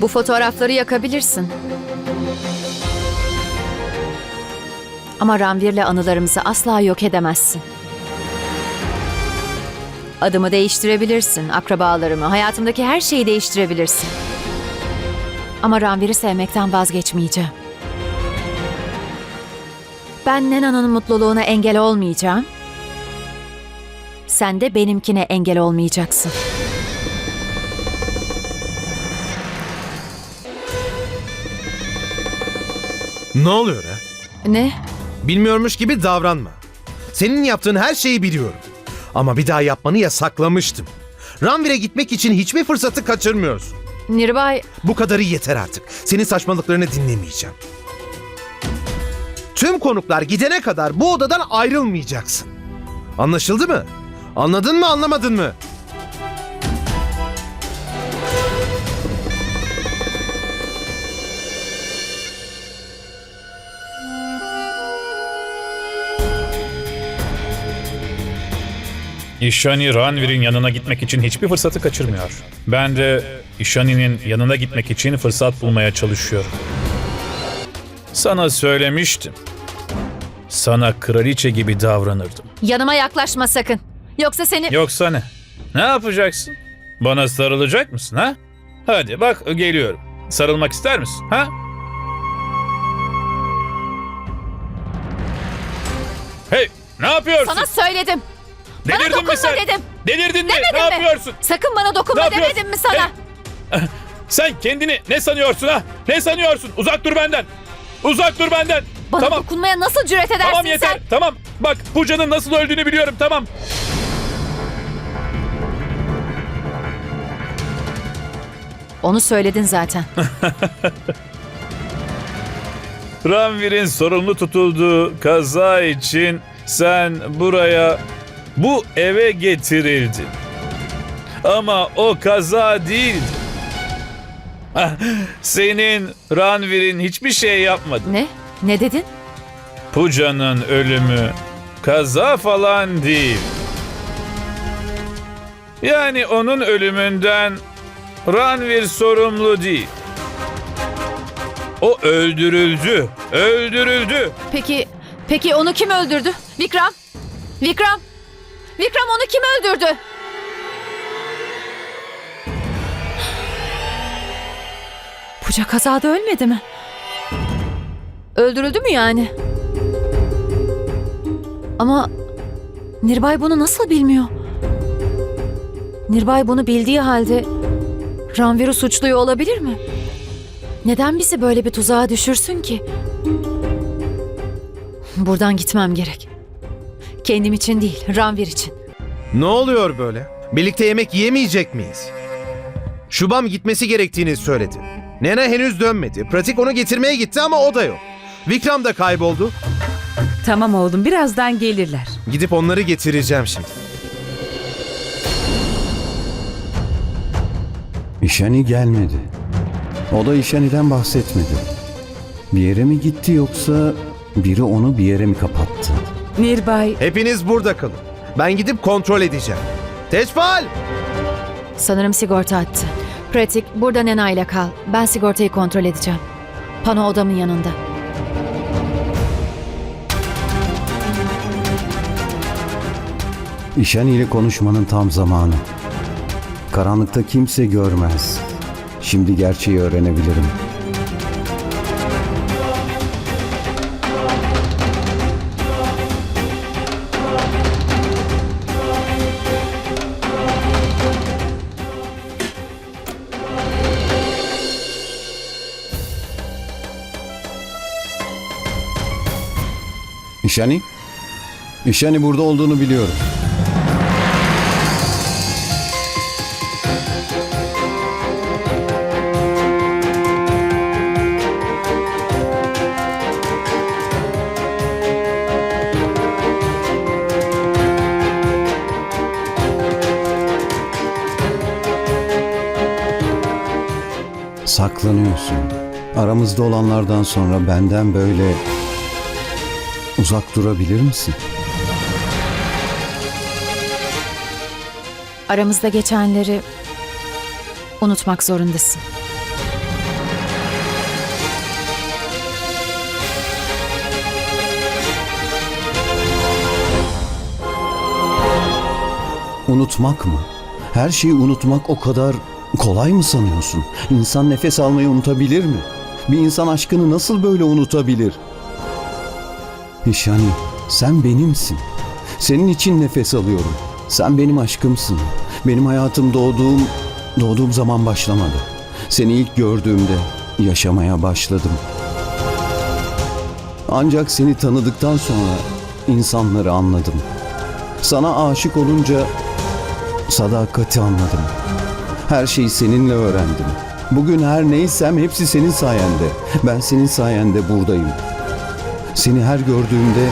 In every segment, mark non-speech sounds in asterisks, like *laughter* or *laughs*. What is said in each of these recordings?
Bu fotoğrafları yakabilirsin. Ama Ranvir'le anılarımızı asla yok edemezsin. Adımı değiştirebilirsin, akrabalarımı, hayatımdaki her şeyi değiştirebilirsin. Ama Ranvir'i sevmekten vazgeçmeyeceğim. Ben Nena'nın mutluluğuna engel olmayacağım. Sen de benimkine engel olmayacaksın. Ne oluyor ha? Ne? Bilmiyormuş gibi davranma. Senin yaptığın her şeyi biliyorum. Ama bir daha yapmanı yasaklamıştım. Ranvir'e gitmek için hiçbir fırsatı kaçırmıyorsun. Nirbay, Bu kadarı yeter artık. Senin saçmalıklarını dinlemeyeceğim. Tüm konuklar gidene kadar bu odadan ayrılmayacaksın. Anlaşıldı mı? Anladın mı anlamadın mı? İşani Ranvir'in yanına gitmek için hiçbir fırsatı kaçırmıyor. Ben de İşani'nin yanına gitmek için fırsat bulmaya çalışıyorum. Sana söylemiştim. Sana kraliçe gibi davranırdım. yanıma yaklaşma sakın. Yoksa seni... Yoksa ne? Ne yapacaksın? Bana sarılacak mısın ha? Hadi bak geliyorum. Sarılmak ister misin ha? Hey ne yapıyorsun? Sana söyledim. Bana Delirdin mi dokunma sen? dedim. Delirdin mi? Demedim ne mi? yapıyorsun? Sakın bana Ne dokunma yapıyorsun? demedim mi sana? Hey! Sen kendini ne sanıyorsun ha? Ne sanıyorsun? Uzak dur benden. Uzak dur benden. Bana tamam. dokunmaya nasıl cüret edersin Tamam yeter. sen? Tamam. Bak Puca'nın nasıl öldüğünü biliyorum. Tamam. Onu söyledin zaten. *laughs* Ranvir'in sorumlu tutulduğu kaza için sen buraya bu eve getirildin. Ama o kaza değildi. Ah, Senin Ranvir'in hiçbir şey yapmadı. ne? Ne dedin? Puca'nın ölümü kaza falan değil. Yani onun ölümünden Ranvir sorumlu değil. O öldürüldü. Öldürüldü. Peki, peki onu kim öldürdü? Vikram? Vikram? Vikram onu kim öldürdü? Puca kazada ölmedi mi? Öldürüldü mü yani? Ama Nirbay bunu nasıl bilmiyor? Nirbay bunu bildiği halde Ranvir'i suçluyor olabilir mi? Neden bizi böyle bir tuzağa düşürsün ki? Buradan gitmem gerek. Kendim için değil, Ranvir için. Ne oluyor böyle? Birlikte yemek yiyemeyecek miyiz? Şubam gitmesi gerektiğini söyledi. Nena henüz dönmedi. Pratik onu getirmeye gitti ama o da yok. Vikram da kayboldu. Tamam oğlum birazdan gelirler. Gidip onları getireceğim şimdi. İşani gelmedi. O da İşani'den bahsetmedi. Bir yere mi gitti yoksa biri onu bir yere mi kapattı? Nirbay Hepiniz burada kalın. Ben gidip kontrol edeceğim. Teçfal! Sanırım sigorta attı. Pratik, burada Nena ile kal. Ben sigortayı kontrol edeceğim. Pano odamın yanında. İşani ile konuşmanın tam zamanı. Karanlıkta kimse görmez. Şimdi gerçeği öğrenebilirim. İşani? İşani burada olduğunu biliyorum. Saklanıyorsun. Aramızda olanlardan sonra benden böyle uzak durabilir misin? Aramızda geçenleri unutmak zorundasın. Unutmak mı? Her şeyi unutmak o kadar kolay mı sanıyorsun? İnsan nefes almayı unutabilir mi? Bir insan aşkını nasıl böyle unutabilir?'' İşani, sen benimsin. Senin için nefes alıyorum. Sen benim aşkımsın. Benim hayatım doğduğum doğduğum zaman başlamadı. Seni ilk gördüğümde yaşamaya başladım. Ancak seni tanıdıktan sonra insanları anladım. Sana aşık olunca sadakati anladım. Her şeyi seninle öğrendim. Bugün her neysem hepsi senin sayende. Ben senin sayende buradayım. Seni her gördüğümde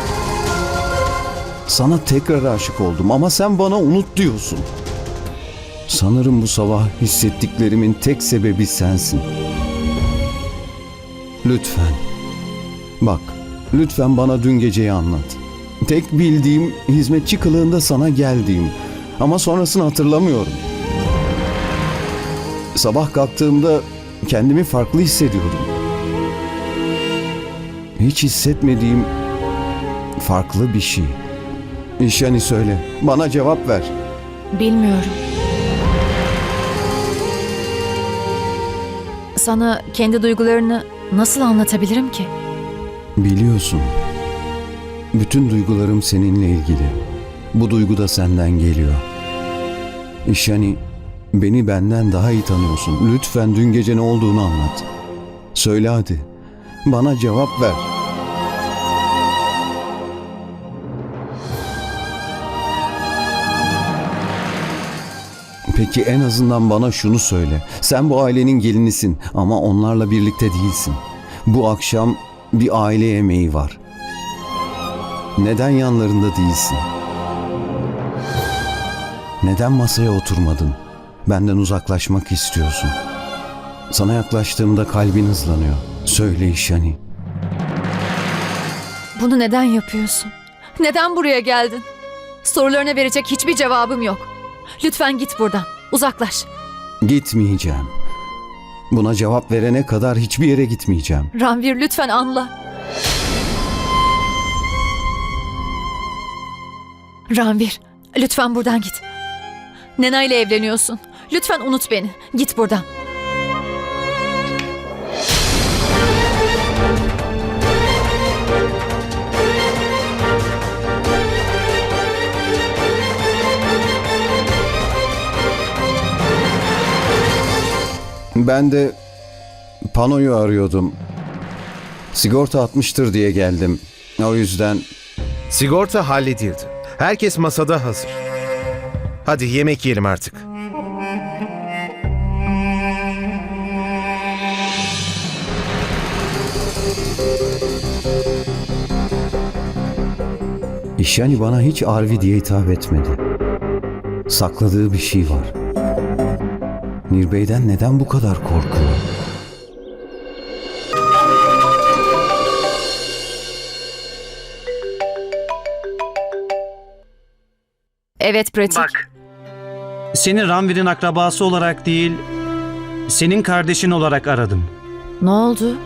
sana tekrar aşık oldum ama sen bana unut diyorsun. Sanırım bu sabah hissettiklerimin tek sebebi sensin. Lütfen. Bak, lütfen bana dün geceyi anlat. Tek bildiğim hizmetçi kılığında sana geldiğim. Ama sonrasını hatırlamıyorum. Sabah kalktığımda kendimi farklı hissediyordum. Hiç hissetmediğim farklı bir şey. İşani söyle, bana cevap ver. Bilmiyorum. Sana kendi duygularını nasıl anlatabilirim ki? Biliyorsun. Bütün duygularım seninle ilgili. Bu duygu da senden geliyor. İşani beni benden daha iyi tanıyorsun. Lütfen dün gece ne olduğunu anlat. Söyle hadi. Bana cevap ver. Peki en azından bana şunu söyle. Sen bu ailenin gelinisin ama onlarla birlikte değilsin. Bu akşam bir aile yemeği var. Neden yanlarında değilsin? Neden masaya oturmadın? Benden uzaklaşmak istiyorsun. Sana yaklaştığımda kalbin hızlanıyor. Söyle İşani. Bunu neden yapıyorsun? Neden buraya geldin? Sorularına verecek hiçbir cevabım yok. Lütfen git buradan. Uzaklaş. Gitmeyeceğim. Buna cevap verene kadar hiçbir yere gitmeyeceğim. Ranvir lütfen anla. Ranvir, lütfen buradan git. Nena ile evleniyorsun. Lütfen unut beni. Git buradan. Ben de panoyu arıyordum. Sigorta atmıştır diye geldim. O yüzden Sigorta halledildi. Herkes masada hazır. Hadi yemek yiyelim artık. İşani bana hiç Arvi diye hitap etmedi. Sakladığı bir şey var. Nirbey'den neden bu kadar korkuyor? Evet pratik. Bak. Seni Ranvir'in akrabası olarak değil, senin kardeşin olarak aradım. Ne oldu?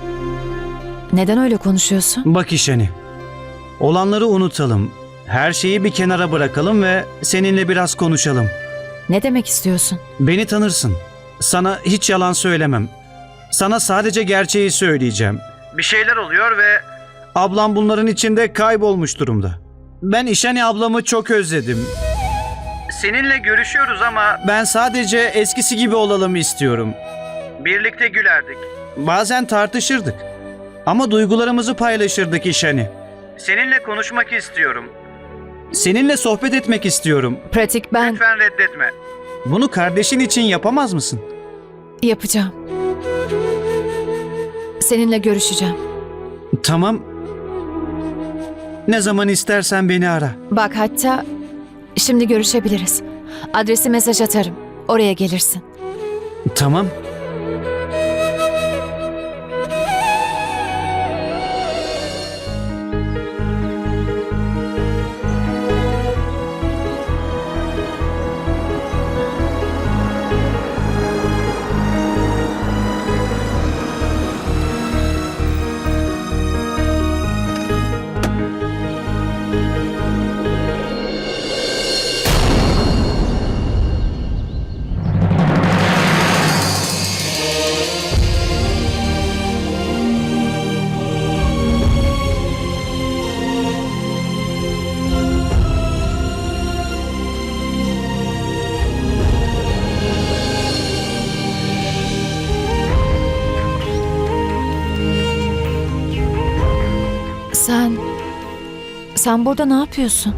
Neden öyle konuşuyorsun? Bak işeni. Olanları unutalım. Her şeyi bir kenara bırakalım ve seninle biraz konuşalım. Ne demek istiyorsun? Beni tanırsın. Sana hiç yalan söylemem. Sana sadece gerçeği söyleyeceğim. Bir şeyler oluyor ve ablam bunların içinde kaybolmuş durumda. Ben İşani ablamı çok özledim. Seninle görüşüyoruz ama ben sadece eskisi gibi olalım istiyorum. Birlikte gülerdik. Bazen tartışırdık. Ama duygularımızı paylaşırdık İşani. Seninle konuşmak istiyorum. Seninle sohbet etmek istiyorum. Pratik ben Lütfen reddetme. Bunu kardeşin için yapamaz mısın? Yapacağım. Seninle görüşeceğim. Tamam. Ne zaman istersen beni ara. Bak hatta şimdi görüşebiliriz. Adresi mesaj atarım. Oraya gelirsin. Tamam. Sen burada ne yapıyorsun?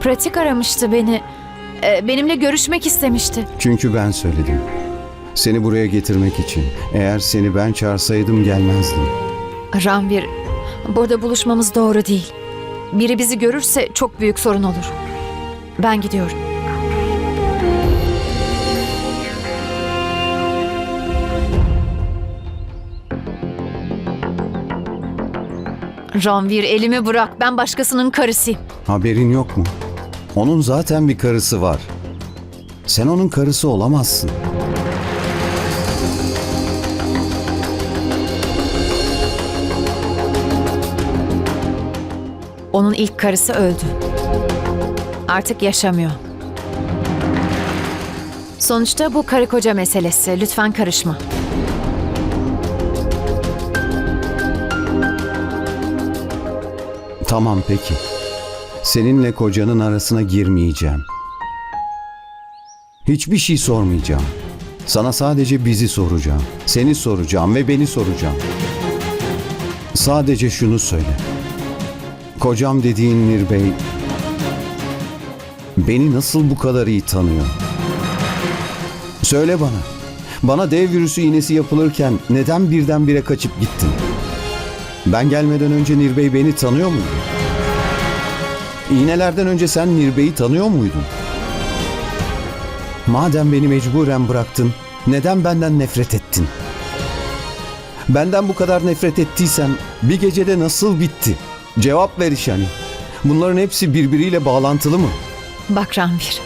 Pratik aramıştı beni. Ee, benimle görüşmek istemişti. Çünkü ben söyledim. Seni buraya getirmek için. Eğer seni ben çağırsaydım gelmezdin. Ranvir, burada buluşmamız doğru değil. Biri bizi görürse çok büyük sorun olur. Ben gidiyorum. Ranvir elimi bırak. Ben başkasının karısıyım. Haberin yok mu? Onun zaten bir karısı var. Sen onun karısı olamazsın. Onun ilk karısı öldü. Artık yaşamıyor. Sonuçta bu karı koca meselesi. Lütfen karışma. Tamam peki. Seninle kocanın arasına girmeyeceğim. Hiçbir şey sormayacağım. Sana sadece bizi soracağım. Seni soracağım ve beni soracağım. Sadece şunu söyle. Kocam dediğin Nirbey beni nasıl bu kadar iyi tanıyor? Söyle bana. Bana dev virüsü iğnesi yapılırken neden birdenbire kaçıp gittin? Ben gelmeden önce Nirbey beni tanıyor muydu? İğnelerden önce sen Nirbey'i tanıyor muydun? Madem beni mecburen bıraktın, neden benden nefret ettin? Benden bu kadar nefret ettiysen bir gecede nasıl bitti? Cevap ver işani. Bunların hepsi birbiriyle bağlantılı mı? Bak Ranvir.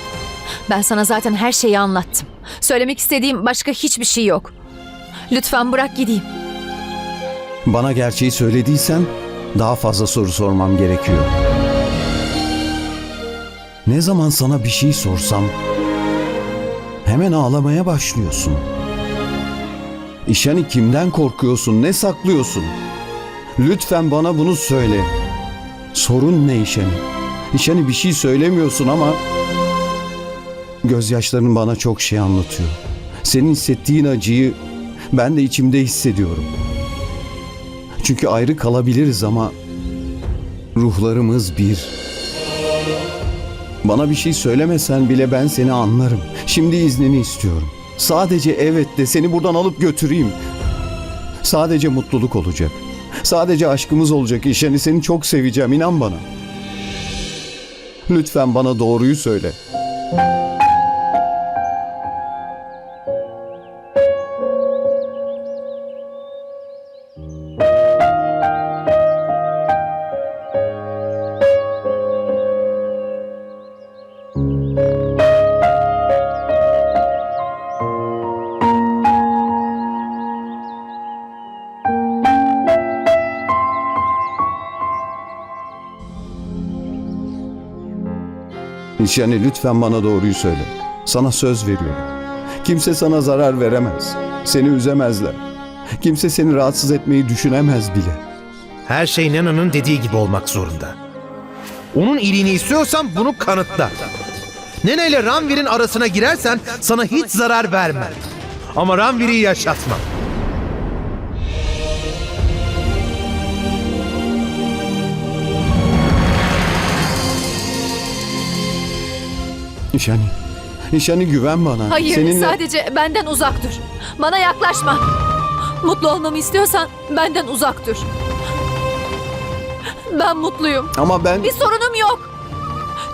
Ben sana zaten her şeyi anlattım. Söylemek istediğim başka hiçbir şey yok. Lütfen bırak gideyim. Bana gerçeği söylediysen daha fazla soru sormam gerekiyor. Ne zaman sana bir şey sorsam hemen ağlamaya başlıyorsun. İşani kimden korkuyorsun, ne saklıyorsun? Lütfen bana bunu söyle. Sorun ne İşani? İşani bir şey söylemiyorsun ama gözyaşların bana çok şey anlatıyor. Senin hissettiğin acıyı ben de içimde hissediyorum. Çünkü ayrı kalabiliriz ama ruhlarımız bir. Bana bir şey söylemesen bile ben seni anlarım. Şimdi iznini istiyorum. Sadece evet de seni buradan alıp götüreyim. Sadece mutluluk olacak. Sadece aşkımız olacak işeni seni çok seveceğim inan bana. Lütfen bana doğruyu söyle. Yani lütfen bana doğruyu söyle. Sana söz veriyorum. Kimse sana zarar veremez. Seni üzemezler. Kimse seni rahatsız etmeyi düşünemez bile. Her şey Nena'nın dediği gibi olmak zorunda. Onun iyiliğini istiyorsan bunu kanıtla. Nena ile Ranvir'in arasına girersen sana hiç zarar vermem. Ama Ranvir'i yaşatmam. İşani, İşani güven bana. Hayır, Seninle... sadece benden uzak dur. Bana yaklaşma. Mutlu olmamı istiyorsan benden uzak dur. Ben mutluyum. Ama ben... Bir sorunum yok.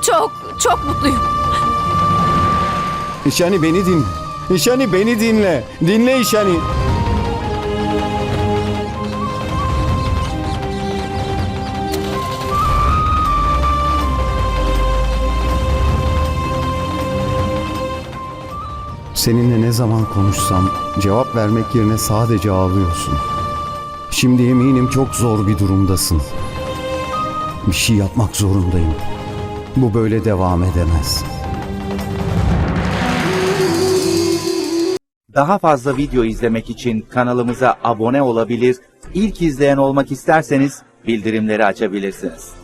Çok, çok mutluyum. İşani beni dinle. İşani beni dinle. Dinle İşani. Seninle ne zaman konuşsam cevap vermek yerine sadece ağlıyorsun. Şimdi eminim çok zor bir durumdasın. Bir şey yapmak zorundayım. Bu böyle devam edemez. Daha fazla video izlemek için kanalımıza abone olabilir, ilk izleyen olmak isterseniz bildirimleri açabilirsiniz.